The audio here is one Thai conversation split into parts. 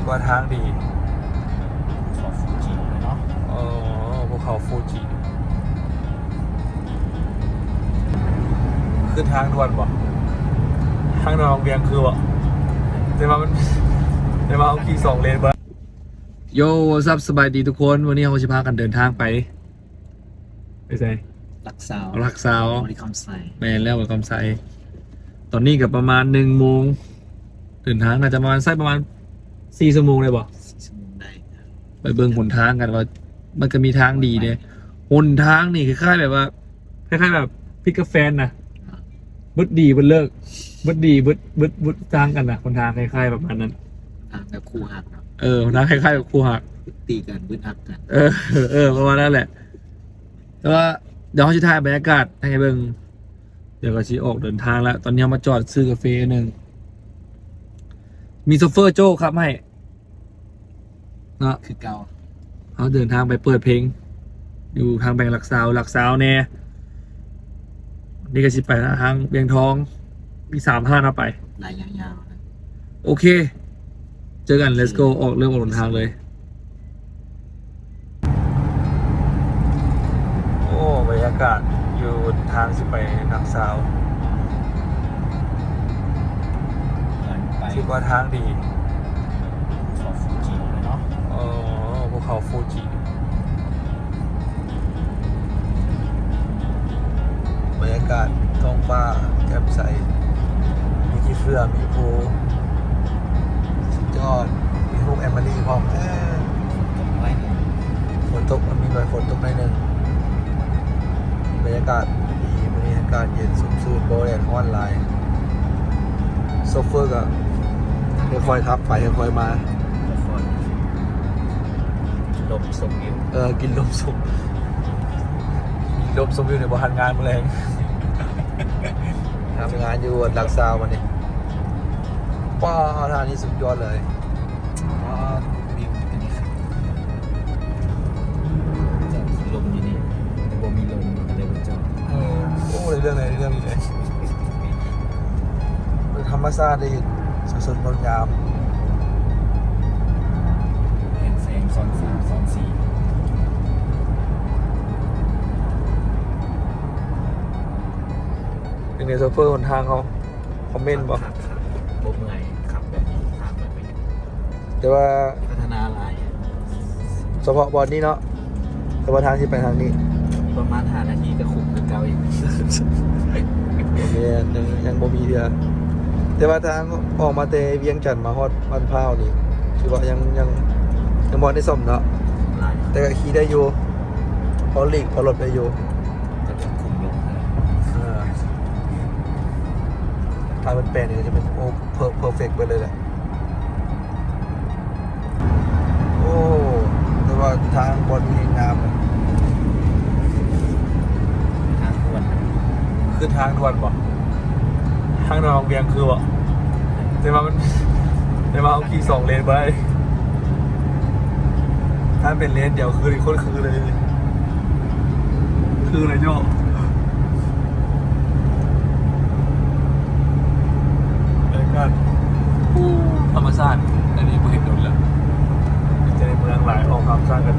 ดว่าทางดีขอฟูจิเลยเนาะเออภูเขาฟูจิคือทางด่วนบ่ทางด่วนของเวียงคือบ่แต่ว่ามันแต่ว่าเอาขี่สองเลนบ่โยซับสบายดีทุกคน วันนี้เราจะพากันเดินทางไปไปไหนลักสาวรักสาวบริคอมไซแมนแล้วกับคำไซตอนนี้กับประมาณหนึ่งโมงเดินทางน่าจะประมาณสักประมาณ สี่ชั่วโมงเลยบ่สมุนได้ไปเบิ่งหนทางกันว่า มันก็มีทางดีเนี่ยหนทางนี่คล้ายๆแบบว่าคล้ายๆแบบพิกกาแฟนนะบึดดีบึดเลิกบึดดีบึดบึดบึดทางกันนะหนทางคล้ายๆแบบนั้นนั้น ทางแบบคู่หักเนาะเออหนทางคล้ายๆแบบครูหักบึ้ตีกันบึ้หักกันเออเออเออประมาณนั้นแหละ แต่ว่าเดี๋ยวเขาจะถ่ายบรรยากาศให้เบิ่งเดี๋ยวก็ชี้ออกเดินทางแล้ว ตอนนี้เรามาจอดซื้อกาแฟหนึ่ง มีโซเฟอร์โจ้ครับให้เนาะคือเก่าเขาเดินทางไปเปิดเพลง อยู่ทางแบงหลักสาวหลักสาวแน่นี่ก็สิไปทางเบียงทอง มีสามห้าเอาไปลายยาวๆนะโอเค เจอกัน let's go ออกเริ่มออกเดินทางเลย โอ้บรรยากาศอยู่ทางสิไปทางสาว คิดว่าทางดีขอฟูจิเลยเนาะเออภูเขาฟูจิบรรยากาศท้องฟ้าแจ่มใส มีที่เฟื่อมีภูสุดยอด มีลูกแอมเบอรี่พร้อมเอ้ยตรงไว้เนี่ยฝนตกมันมีรอยฝนตกหน่อยหนึงบรรยากาศดีบรรยากาศเย็นสมสูนโบแดดฮ้อนหลายโซเฟอร์ก็ ค่อยๆทับไปค่อยๆมาทุกคนลมสมวิวเออ กินลมสุกกินลมสุกอยู่ในบ้านงานมาแรงทำงานอยู่หลักซาวมาเนี่ยป้าทางนี้สุดยอดเลยว้าววิวตัวนี้ครับจอดลมอยู่นี่แต่บ่มีลมก็เลยมาจอดเออโอ้ในเรื่องในเรื่องนี้เลยเป็นธรรมชาติดี สดๆงดงามเห็นแสงซ้อนสามซ้อนสี่เป็นในโซเฟอร์คนทางเขาคอมเมนต์บอกครับครับบ่เมื่อยขับแบบนี้ทางแบบนี้แต่ว่าพัฒนาอะไรเฉพาะบอลนี้เนาะแต่ว่าทางที่ไปทางนี้ประมาณ5นาทีก็คุ้มคือเก่าอีก โอเคยังยังบ่มีเดือ แต่ว่าทางออกมาเตเวียงจันทน์มาฮอดบ้านพร้าวนี่ถือว่ายังยังยังบอลได้ซ่อมเนาะหลายแต่ก็ขี่ได้อยู่พอหลีกพอรถได้อยู่ก็จะคุมลงเลยเออทางเป็นแปลนนี่ก็จะเป็นโอ้เพอร์เพอร์เฟกไปเลยแหละโอ้แต่ว่าทางบอลมีงามนะทางด่วนคือทางด่วนบ่ ทางด่วนของเวียงคือบ่แต่ว่ามันแต่ว่าเอาขี่สองเลนไปถ้าเป็นเลนเดียวคือโคตรคือเลย คือเลยโยแล้วก็ธรรมชาติอันนี้ไม่เห็นโดนแล้วจะในเมืองหลายออกความสร้างกัน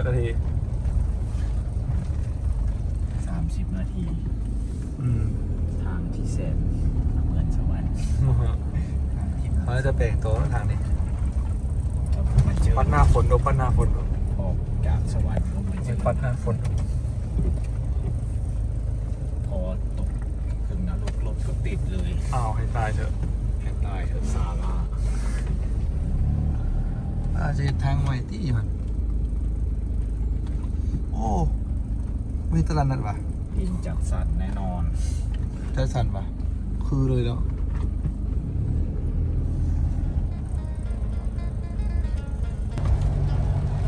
สักทีสามสิบนาทีทางที่เสนเหมือนสวรรค์เขาจะเปล่กตัวทางนี้มาเจอปัดหน้าฝนดูปัดหน้าฝนดูออกจากสวรรค์ลงมาเจอปัดหน้าฝนพอตกถึงนรกรถก็ติดเลยอ้าวให้ตายเถอะให้ตายเถอะสาลาอาจจะทางไว้ที่มัน อ้ไม่ตลาดนัดวะดินจัดสรรแน่นอนได้สันวะคือเลยแล้ว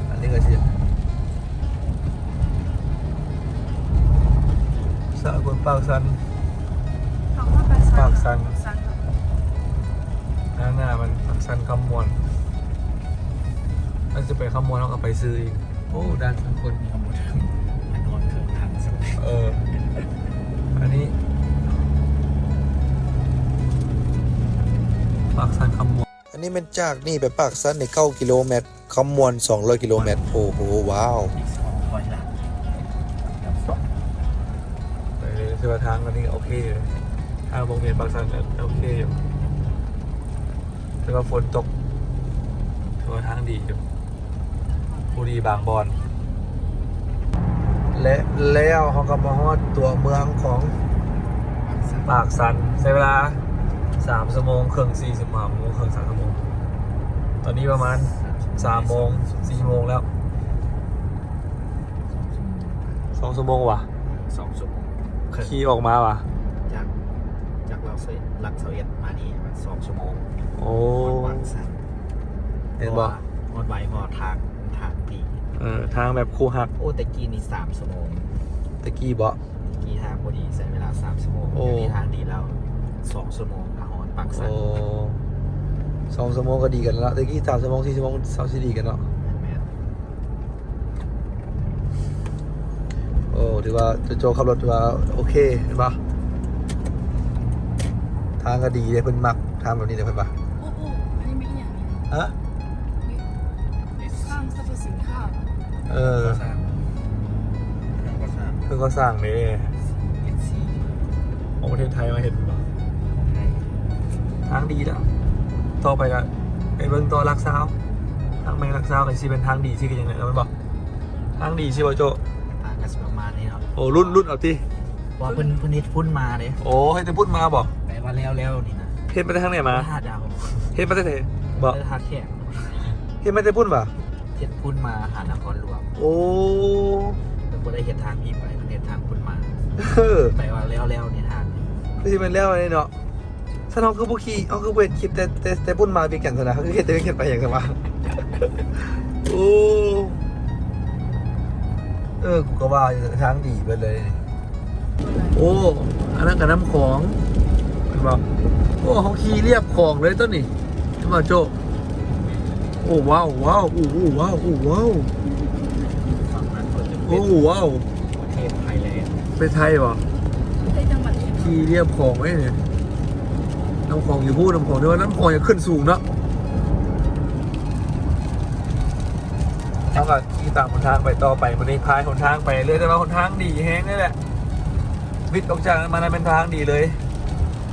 อันนี้ก็สิสะกดปากสันปากสันหน้าหน้ามันปากสันคำมวลมันจะไปคำมวลแล้วก็ไปซื้ออีก โอ้ด้านสองคนมีขบวนมานอนเครื่องทางสักเออ อันนี้ปากสันคำมวลอันนี้มันจากนี่ไปปากซันใน9กิโลเมตรคำมวล200 กิโลเมตร โอ้โห ว้าวอีกสองร้อยหลักไปเสื้อทางอันนี้โอเคเลยทางวงเวียนปากสันโอเคอยู่แต่ว่าฝนตกถือว่าทางดีอยู่ บุรีบางบอน และแล้วเขาก็มาฮอดตัวเมืองของปากสันใช้เวลาสามชั่วโมงครึ่งสี่สิบห้าโมงครึ่งสามชั่วโมง ตอนนี้ประมาณสามโมงสี่โมงแล้วสองชั่วโมงว่ะสองชั่วโมงขี่ออกมาว่ะจากจากเราเซลักเสวียดมานี่มันสองชั่วโมง โอ้วางสันเห็นบ่งดไว้พอทางทางดี เออทางแบบคู่หักโอ้แต่กี้นี่สามชั่วโมงตะกี้บ่ กี่ทางพอดีใช้เวลาสามชั่วโมงโอ้ เดี๋ยวนี้ทางดีแล้วสองชั่วโมงอาหอนปักสัโอ้นสองชั่วโมงก็ดีกันแล้วตะกี้สามชั่วโมงสี่ชั่วโมงเสาสิดีกันเนาะแม่นโอ้ถือว่าโจโจขับรถถือว่าโอเคเห็นปะทางก็ดีเลยเพิ่นมักทางแบบนี้เลยเพิ่นปะโอ้โหอันนี้ไม่อย่างนี้ฮะ เออ ก็สร้างแล้วก็สร้างเพิ่งก็สร้างนี่เอ็นซีของประเทศไทยมาเห็นปะของไทยทางดีแล้วต่อไปก็ไปเบิ่งตัวรักษาวทางแมงรักษาวกันสิเป็นทางดีที่กันยังไงเราไม่บอกทางดีใช่ป่ะโจทางกสิประมาณนี้เนาะโอ้รุ่นรุ่นเอาที่ว่าเพิ่นเพิ่นนิดพุ่นมาเลยโอ้ให้จะพูดมาบอกแปลว่าแล้วแล้วนี่นะเฮ็ดมาได้ทางไหนมาท่าดาวเฮ็ดมาได้ไหนบอกท่าแขกเฮ็ดมาได้พูดป่ะเฮ็ดพุ่นมาหานครหลวงโอ้เป็นบ่ได้เฮ็ดทางพี่ไปเพิ่นเฮ็ดทางพุ่นมาเออแปลว่าแล้วแล้วนี่ทางไม่ใช่มันแล้วอะไรเนาะถ้าน้องคือผู้ขี่เอาคือเวทคลิปแต่แต่แต่พูดมาปีกันซะนะเขาคือเฮ็ดแต่ไม่เฮ็ดไปอย่างสมาโอ้เออกูก็ว่าอยู่ทางดีไปเลย โอ้อันนั้นกับน้ำของเห็นป่ะโอ้เขาขี่เรียบของเลยต้นนี่เห็นป่ะโจ โอ้ว้าวว้าวโอ้โหว้าวโอ้ว้าวฝั่งนั้นเพิ่นจะเป็โอ้นว้าวประเทศไทยแลนด์ไปไทยป่ะในจังหวัดเชียงรายขี่เรียบของไว้เนี่ยน้ำของอยู่พูดน้ำของด้วยน้ำของอย่าขึ้นสูงเนาะแล้วก็ขี่ตามหนทางไปต่อไปมันนี้พายหนทางไปเรื่อยแต่ว่าหนทางดีแฮงนี่แหละวิทย์ออกจากนั้นมานั้นเป็นทางดีเลย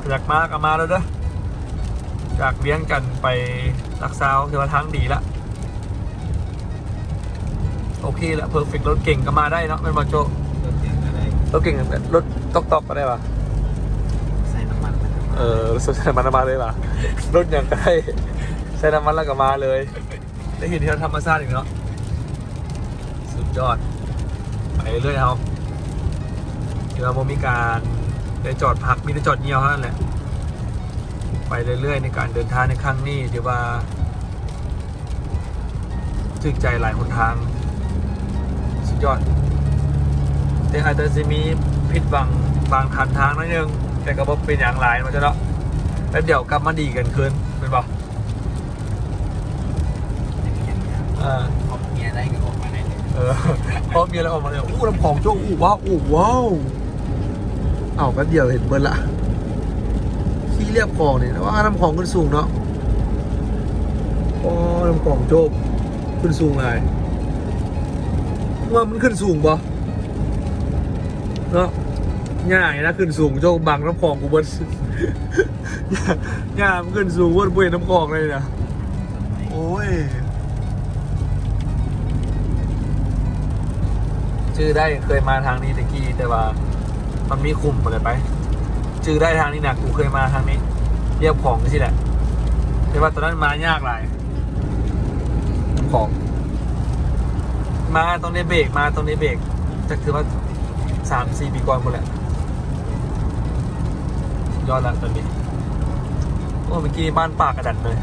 อยากมากมาแล้วเด้อ จากเลี้ยงกันไปลักซาวถือว่าทางดีละโอเคละเพอร์เฟกรถเก่งก็มาได้เนาะเป็นบอโจรถเก่งอะไรรถเก่งรถตอกตอกก็ได้ปะใส่น้ำมันนะครับเออรถใช้น้ำมันมาเลยป่ะรถอย่างก็ได้ใช้น้ำมันแล้วก็มาเลย ได้เห็นที่เราธรรมชาติอีกเนาะสุดยอดไปเรื่อยเอาเดี๋ยวเรามีการได้จอดพักมีได้จอดเงียวเท่านั้นแหละ ไปเรื่อยๆ ในการเดินทางในครั้งนี้เดี๋ยวว่าถึกใจหลายหนทาง สุดยอด แต่อาจจะจะมีผิดหวังบางทันทางนิดนึง แต่ก็บ่เป็นอย่างไรมันจะเนาะแล้วเดี๋ยวกลับมาดีกันคืนเป็นปะอย่างเงี้ยเนี่ยอ่าพอเมียได้ก็ออกมาได้เลยเออพอมีอะไรออกมาเลยอู้ลำของโจ้อู้ว้าวอู้ว้าวเอาแป๊บเดียวเห็นเบิร์ละ ขี้เรียบของเนี่ยแต่ว่าน้ำของขึ้นสูงเนาะโอ้น้ำของโจ้ขึ้นสูงไงว่ามันขึ้นสูงปะเนาะง่ายนะขึ้นสูงโจ้บังน้ำของกูเบิร์ง่ายมันขึ้นสูงเวิร์ดเว้ยน้ำของเลยนะโอ้ยชื่อได้เคยมาทางนี้ตะกี้แต่ว่า มันมีคุมอะไรไป ชื่อได้ทางนี้นะกูเคยมาทางนี้เรียบของสิแหละแต่ว่าตอนนั้นมายากหลายของ มาตรงนี้เบรกมาตรงนี้เบรกจะคือว่าสามสี่ปีก่อนหมดแหละยอดละตอนนี้โอ้เมื่อกี้บ้านปากกระดันเลย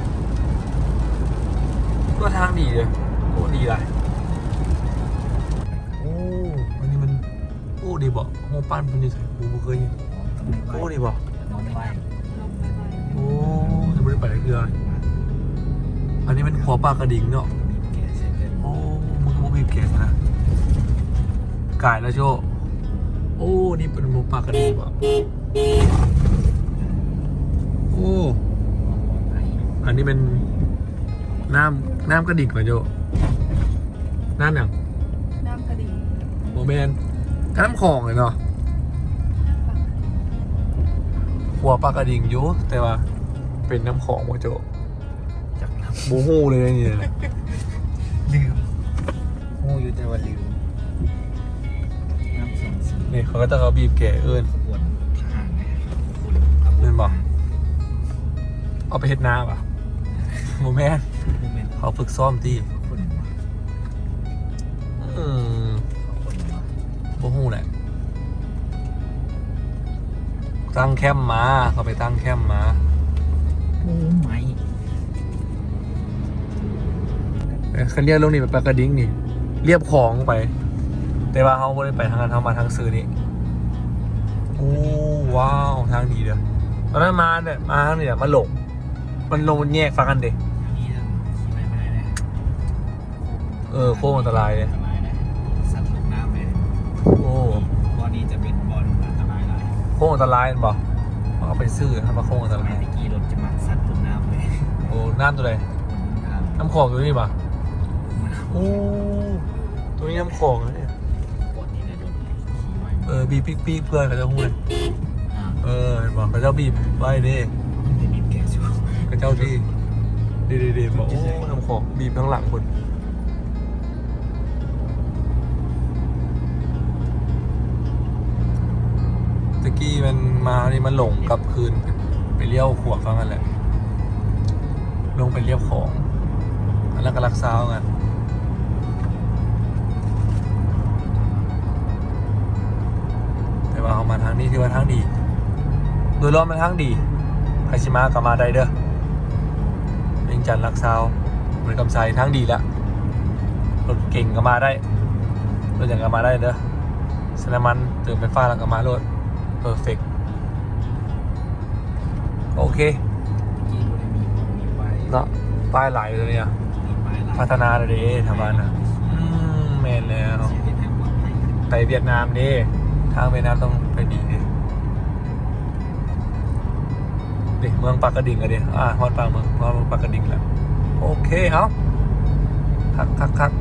ก็ทางดีเลยโอ้ดีเลยโอ้อันนี้มันโอ้ดีบอกโอ้ปั้นเป็นยังไงโอ้บ่เคย โอ้ดีบอกนอนไปลงไปไปโอ้ยังไม่ได้ไปเลยคืออะไรอันนี้เป็นขัวปลากระดิ่งเนาะมีแกเสร็จแล้วโอ้มึงมึงมีเกสนะกายแล้วโชโอ้นี่เป็นหมูปลากระดิ่งว่ะโอ้อันนี้เป็นน้ำน้ำกระดิ่งเหรอโจน้ำอย่างน้ำกระดิ่งโมเมนก็น้ำของเลยเนาะ หัวปลากระดิ่งอยู่แต่ว่าเป็นน้ำของวะโจจากน้บูฮู้เลยนี่ำลืมงูอยู่แต่ว่าลืมน้ำสองสีนี่เขาก็จะเขาบีบแก่เอิญขบวนทหารนะครับคุณเอิ้นบอกเอาไปเฮ็ดน้ำอะโมแมนโมเมนต์เขาฝึกซ้อมที่คนมาอืมคนมาบูฮู้แหละ ตั้งแคมป์มาเขาไปตั้งแคมป์มาโอ้ไม่เขาเรียกลงนี่เป็นปลากระดิ้งนี่ เรียบของไป แต่ว่าเขาไม่ได้ไปทางนั้นเขามาทางซื้อนี่โอ้ว้าวทางดีเด้อตอนนั้นมาเนี่ยมาทางนี่แหละมาหลงมันลงมันแยกฟังกันเด็นี่จะขี่ไปไม่ได้เลยเออโค้งอันตรายเลยอันตรายเลยสัตว์ลงน้ำเลยโอ้บอลนี้จะเป็น โค้งอันตรายมันบอกเอาไปซื้อทำมาโค้งอันสตมัรายยตะกี้รถจะมาสัตว์ลงน้ำเลยโอ้น้ำตัวไหนน้ำน้ำของอยู่นี่ปะมันโอ้ตัวนี้น้ำของนะเนี่ยบอลนี้นะโดนขี่ไว้เออบีบปีกๆเพื่อนเขาจะพูดอ่าเออเห็นบอกเขาเจ้าบีบไว้ดิไม่มีแกชูกระเจ้าที่ดีดีดีบอกโอ้ทำของบีบข้างหลังคน นมานี่มันหลงกลับคืน ไปเลี้ยวขวบฟังกันแหละ ลงไปเรียบของแล้วก็รักษาเอากันแต่ว่าเขามาทางนี้ที่ว่าทางดี โดยรวมมันทางดีใคชิมาก็มาได้เด้อเวียงจันรักซาวเหมือนกำไซทางดีแล้วรถเก่งก็มาได้รถอย่างก็มาได้เด้อสนามันเติมไฟฟ้าแล้วก็มารถเพอร์เฟก โอเคกี้บริมีบอลมีไว้เนาะป้ายหลายเลยเนี่ยมีไม้ลายพัฒนาเลยเด้ทางบ้านนะอืมแมนแล้วชีวิตแห่งความให้ไปเวียดนามดิทางเวียดนามต้องไปดีดิดิเมืองปากกระดิ่งอะดิอ่าฮอดปากเมืองฮอดเมืองปากกระดิ่งแล้วโอเคเอาคักคักคัก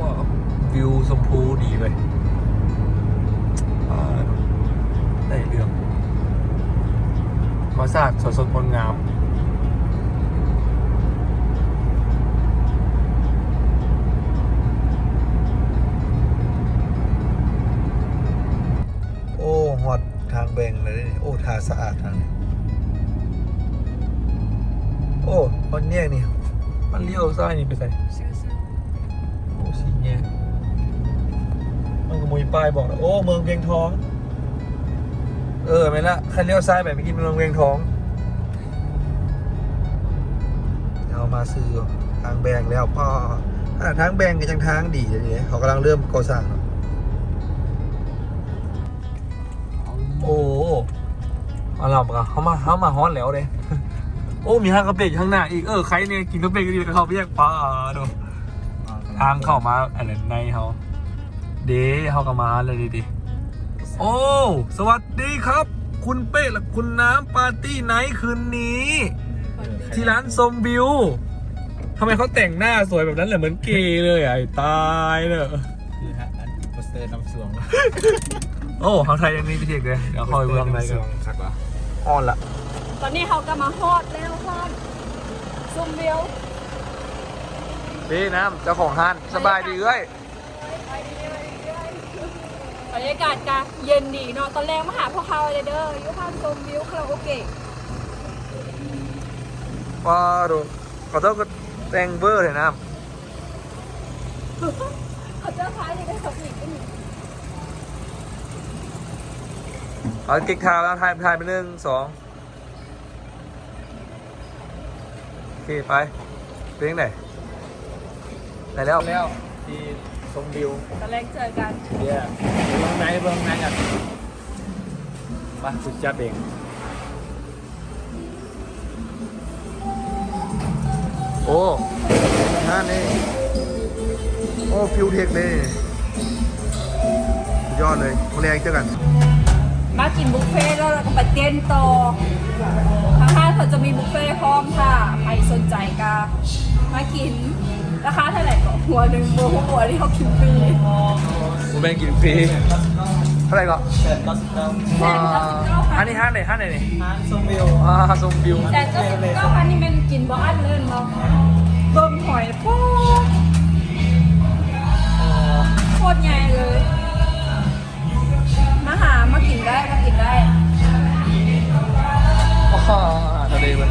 ว้าววิวชมพูดีเลย ธรรมชาติสดสดงดงาม โอ้หอดทางแบงเลยนี่โอ้ทาสะอาดทางนี้โอ้มันแยกนี่มันเลี้ยวซ้ายนี่ไปใส่โอ้สีแยกมันก็มุยป้ายบอกนะโอ้เมืองเวียงทอง เออไม่ละคันเลี้ยวซ้ายไปเมื่อกี้เป็นเมืองเวียงทองเอามาซื้อทางแบ่งแล้วพ่ออ่าทางแบ่งก็ยังทางดีอย่างนี้เขากำลังเริ่มก่อสร้างเนอะโอ้มาหลับกันเขามาเขามาฮอนแล้วเลยโอ้ มีห้างกระเบกอยู่ข้างหน้าอีก เออ ใครเนี่ยกินกระเบกก็ดีกับเขาไปแยกปลาดูทางเข้ามาอะไรในเขาเดเขาก็มาเลยดิดิ โอ้ สวัสดีครับ คุณเป้และคุณน้ำปาร์ตี้ไนท์คืนนี้ ที่ร้านซมวิวทำไมเขาแต่งหน้าสวยแบบนั้นเลยเหมือนเกย์เลยอะไอ้ตายเนอะคือฮะอันโปสเตอร์น้ำสวงโอ้ทางไทยยังมีพิเศษเลยเดี๋ยวคอยเบื้องในกันสักวะอ่อนละตอนนี้เขาก็มาฮอดแล้วฮอดซุ่มเบียวดีน้ำเจ้าของห้านสบายดีเอ้ยไปดีไปดี บรรยากาศกะเย็นดีเนาะตอนแรกมาหาพ่อเขาเลยเด้ออยุพานชมวิวคาราโอเกะว้าดูขอโทษก็แต่งเบอร์เลยนะเขาเจ้าท้ายยังได้สมิกกันอยู่เอาเก๊กทาวแล้วถ่ายถ่ายไปหนึ่งสองโอเคไปเพลงไหนไหนแล้วแล้วที่ ชมวิวตอนแรกเจอกันเดี๋ยวเบื้องในเบื้องในกันมาสุดจัดเองโอ้นั่นนี่โอ้ฟิวเทคเลยสุดยอดเลยโรงแรมเจอกัน มากินบุฟเฟ่ต์แล้วเราก็ไปเต้นต่อทางห้างเขาจะมีบุฟเฟ่ต์พร้อมค่ะ ใครสนใจก็มากิน ราคาเท่าไหร่ก็หัวหนึ่งหัวหัวที่เขาคิวฟรีผมเป็นกินฟรีเท่าไหร่ก็แปดเก้าสิบเก้าแสนเก้าสิบเก้าพัอันนนี้ห้างไหนห้างไหนนี่ร้านชมวิวอ่าชมวิวแสนเก้าสิบเก้าพันนี่มันกินบ่อันเลยเนาะเบิ่งหอยโป๊ะโคตรใหญ่เลย มาหามากินได้มากินได้ อ๋อทะเลมัน